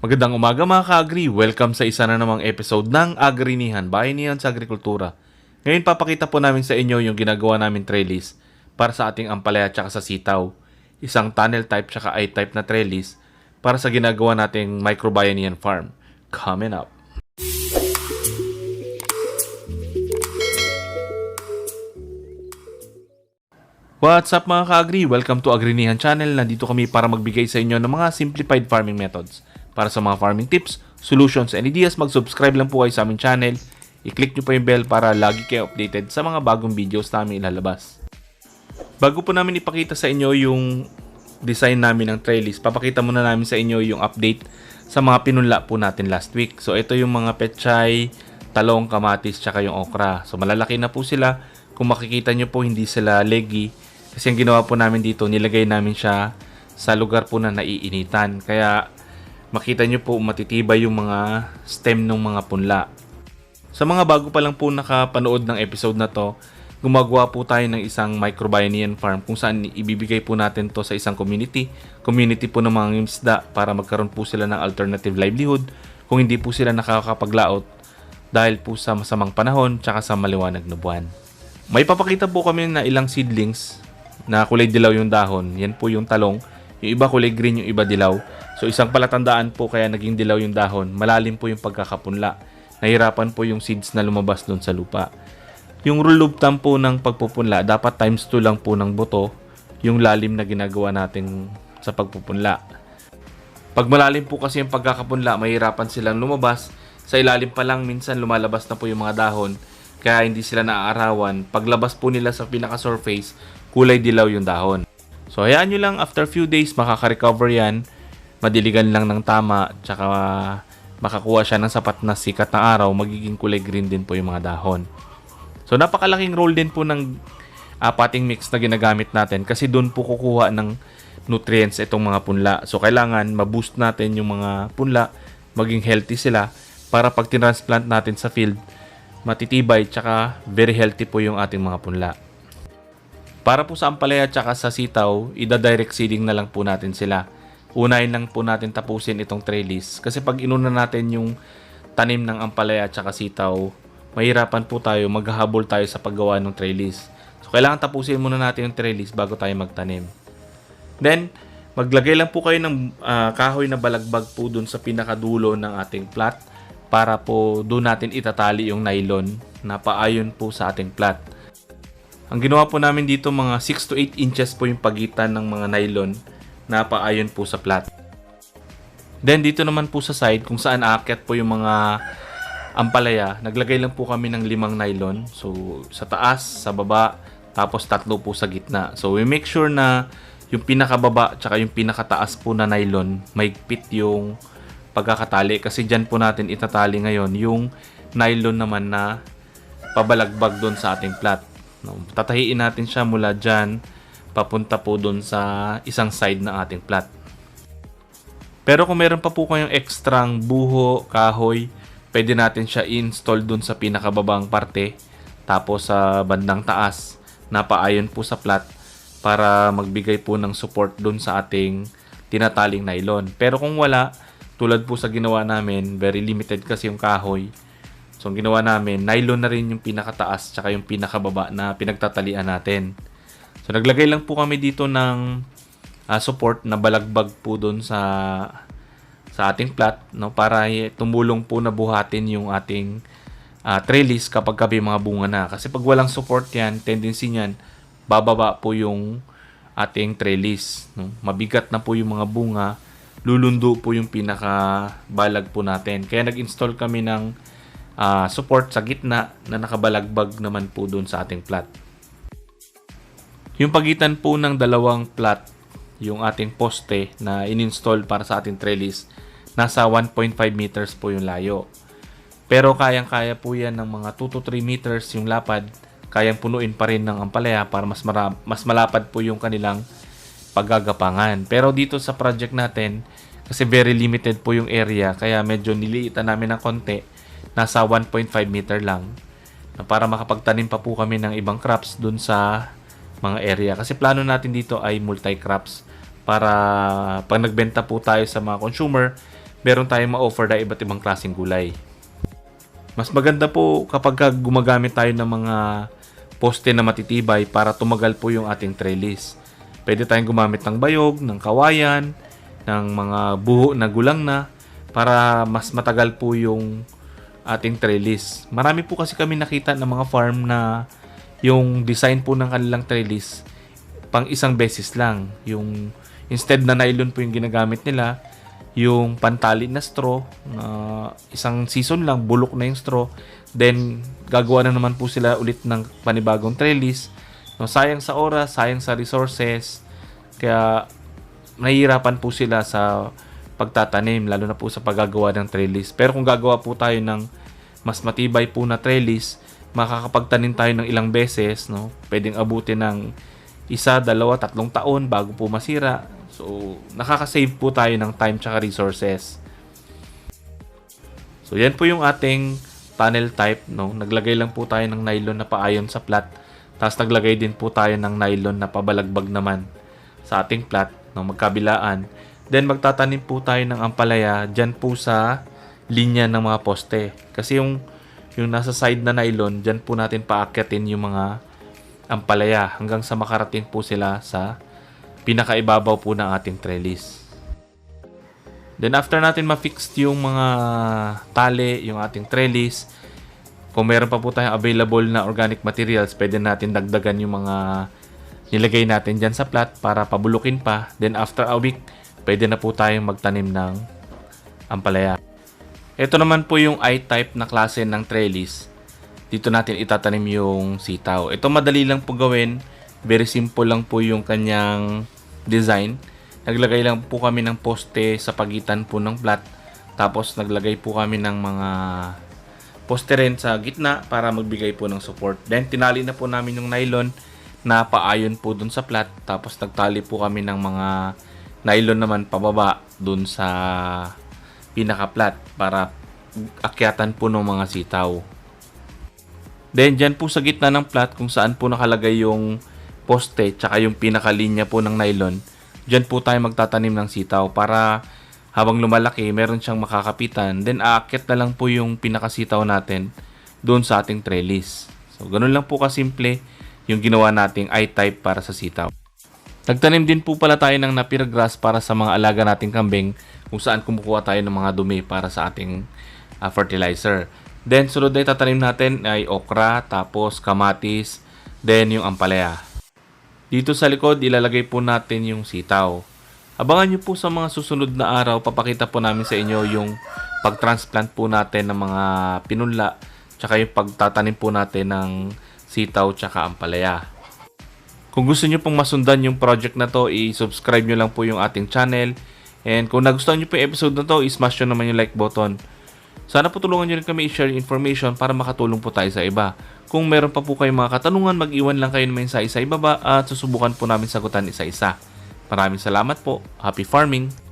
Magandang umaga mga ka-agri. Welcome sa isa na namang episode ng Agrinihan, Bayanihan sa Agrikultura. Ngayon papakita po namin sa inyo yung ginagawa namin trellis para sa ating ampalaya at sa sitaw. Isang tunnel type at I-type na trellis para sa ginagawa nating microbianian farm. Coming up. What's up mga ka-agri? Welcome to Agrinihan Channel. Nandito kami para magbigay sa inyo ng mga simplified farming methods. Para sa mga farming tips, solutions, and ideas, mag-subscribe lang po kayo sa aming channel. I-click nyo po yung bell para lagi kayo updated sa mga bagong videos namin ilalabas. Bago po namin ipakita sa inyo yung design namin ng trellis, papakita muna namin sa inyo yung update sa mga pinunla po natin last week. So ito yung mga pechay, talong, kamatis, tsaka yung okra. So malalaki na po sila. Kung makikita nyo po, hindi sila leggy. Kasi ang ginawa po namin dito, nilagay namin siya sa lugar po na naiinitan. Kaya makita nyo po matitibay yung mga stem ng mga punla. Sa mga bago pa lang po nakapanood ng episode na to, gumagawa po tayo ng isang microbianian farm kung saan ibibigay po natin to sa isang community. Community po ng mga isda para magkaroon po sila ng alternative livelihood kung hindi po sila nakakapaglaot dahil po sa masamang panahon tsaka sa maliwanag na buwan. May papakita po kami na ilang seedlings na kulay dilaw yung dahon. Yan po yung talong. Yung iba kulay green, yung iba dilaw. So isang palatandaan po kaya naging dilaw yung dahon. Malalim po yung pagkakapunla. Nahirapan po yung seeds na lumabas doon sa lupa. Yung rule of thumb po ng pagpupunla, dapat times 2 lang po ng buto yung lalim na ginagawa natin sa pagpupunla. Pag malalim po kasi yung pagkakapunla, mahirapan silang lumabas. Sa ilalim pa lang, minsan lumalabas na po yung mga dahon, kaya hindi sila naaarawan. Paglabas po nila sa pinaka-surface, kulay dilaw yung dahon. So, hayaan nyo lang, after few days, makaka-recover yan. Madiligan lang ng tama, tsaka makakuha siya ng sapat na sikat na araw, magiging kulay green din po yung mga dahon. So, napakalaking role din po ng uh, potting mix na ginagamit natin kasi doon po kukuha ng nutrients itong mga punla. So, kailangan ma-boost natin yung mga punla, maging healthy sila para pag tinransplant natin sa field, matitibay tsaka very healthy po yung ating mga punla. Para po sa ampalaya tsaka sa sitaw, ida-direct seeding na lang po natin sila. Unahin lang po natin tapusin itong trellis kasi pag inuna natin yung tanim ng ampalaya tsaka sitaw, mahirapan po tayo, maghahabol tayo sa paggawa ng trellis. So, kailangan tapusin muna natin yung trellis bago tayo magtanim. Then, maglagay lang po kayo ng uh, kahoy na balagbag po dun sa pinakadulo ng ating plat para po doon natin itatali yung nylon na paayon po sa ating plat. Ang ginawa po namin dito mga 6 to 8 inches po yung pagitan ng mga nylon na paayon po sa plat. Then dito naman po sa side kung saan aakyat po yung mga ampalaya, naglagay lang po kami ng limang nylon. So sa taas, sa baba, tapos tatlo po sa gitna. So we make sure na yung pinakababa tsaka yung pinakataas po na nylon, maigpit yung pagkakatali kasi dyan po natin itatali ngayon yung nylon naman na pabalagbag doon sa ating plat. No, tatahiin natin siya mula dyan papunta po doon sa isang side ng ating plat. Pero kung meron pa po kayong ekstrang buho, kahoy, pwede natin siya install doon sa pinakababang parte tapos sa bandang taas na paayon po sa plat para magbigay po ng support doon sa ating tinataling nylon. Pero kung wala, tulad po sa ginawa namin, very limited kasi yung kahoy. So, ang ginawa namin, nylon na rin yung pinakataas tsaka yung pinakababa na pinagtatalian natin. So, naglagay lang po kami dito ng uh, support na balagbag po doon sa sa ating plat no? Para tumulong po na buhatin yung ating uh, trellis kapag kabi mga bunga na. Kasi pag walang support yan tendency niyan bababa po yung ating trellis no? Mabigat na po yung mga bunga lulundo po yung pinaka balag po natin. Kaya nag-install kami ng uh, support sa gitna na nakabalagbag naman po doon sa ating plat yung pagitan po ng dalawang plat yung ating poste na in-install para sa ating trellis, nasa 1.5 meters po yung layo. Pero kayang-kaya po yan ng mga 2 to 3 meters yung lapad, kayang punuin pa rin ng ampalaya para mas, mara- mas malapad po yung kanilang paggagapangan. Pero dito sa project natin, kasi very limited po yung area, kaya medyo niliitan namin ng konti, nasa 1.5 meter lang, para makapagtanim pa po kami ng ibang crops dun sa mga area. Kasi plano natin dito ay multi-crops para pag nagbenta po tayo sa mga consumer, meron tayong ma-offer na iba't ibang klaseng gulay. Mas maganda po kapag ka gumagamit tayo ng mga poste na matitibay para tumagal po yung ating trellis. Pwede tayong gumamit ng bayog, ng kawayan, ng mga buho na gulang na para mas matagal po yung ating trellis. Marami po kasi kami nakita ng mga farm na yung design po ng kanilang trellis pang isang beses lang. Yung instead na nylon po yung ginagamit nila, yung pantali na straw na isang season lang bulok na yung straw then gagawa na naman po sila ulit ng panibagong trellis no, sayang sa oras sayang sa resources kaya nahihirapan po sila sa pagtatanim lalo na po sa paggagawa ng trellis pero kung gagawa po tayo ng mas matibay po na trellis makakapagtanim tayo ng ilang beses no pwedeng abutin ng isa, dalawa, tatlong taon bago po masira So, nakaka-save po tayo ng time tsaka resources. So, yan po yung ating tunnel type. No? Naglagay lang po tayo ng nylon na paayon sa plat. Tapos naglagay din po tayo ng nylon na pabalagbag naman sa ating plat no? magkabilaan. Then magtatanim po tayo ng ampalaya dyan po sa linya ng mga poste. Kasi yung, yung nasa side na nylon, dyan po natin paakyatin yung mga ampalaya hanggang sa makarating po sila sa pinakaibabaw po ng ating trellis. Then after natin ma-fix yung mga tali, yung ating trellis, kung meron pa po tayong available na organic materials, pwede natin dagdagan yung mga nilagay natin dyan sa plat para pabulukin pa. Then after a week, pwede na po tayong magtanim ng ampalaya. Ito naman po yung I-type na klase ng trellis. Dito natin itatanim yung sitaw. Ito madali lang po gawin. Very simple lang po yung kanyang design. Naglagay lang po kami ng poste sa pagitan po ng plat. Tapos naglagay po kami ng mga poste rin sa gitna para magbigay po ng support. Then tinali na po namin yung nylon na paayon po dun sa plat. Tapos nagtali po kami ng mga nylon naman pababa dun sa pinaka-plat para akyatan po ng mga sitaw. Then dyan po sa gitna ng plat kung saan po nakalagay yung poste tsaka yung pinakalinya po ng nylon, dyan po tayo magtatanim ng sitaw para habang lumalaki, meron siyang makakapitan. Then aakyat na lang po yung pinakasitaw natin doon sa ating trellis. So ganun lang po kasimple yung ginawa nating I-type para sa sitaw. Nagtanim din po pala tayo ng napir grass para sa mga alaga nating kambing kung saan kumukuha tayo ng mga dumi para sa ating uh, fertilizer. Then sunod na itatanim natin ay okra, tapos kamatis, then yung ampalaya. Dito sa likod, ilalagay po natin yung sitaw. Abangan nyo po sa mga susunod na araw, papakita po namin sa inyo yung pag-transplant po natin ng mga pinunla, tsaka yung pagtatanim po natin ng sitaw tsaka ampalaya. Kung gusto nyo pong masundan yung project na to, i-subscribe nyo lang po yung ating channel. And kung nagustuhan nyo po yung episode na to, i-smash nyo naman yung like button. Sana po tulungan nyo rin kami i-share information para makatulong po tayo sa iba. Kung meron pa po kayong mga katanungan, mag-iwan lang kayo mensahe sa ibaba at susubukan po namin sagutan isa-isa. Maraming salamat po. Happy farming!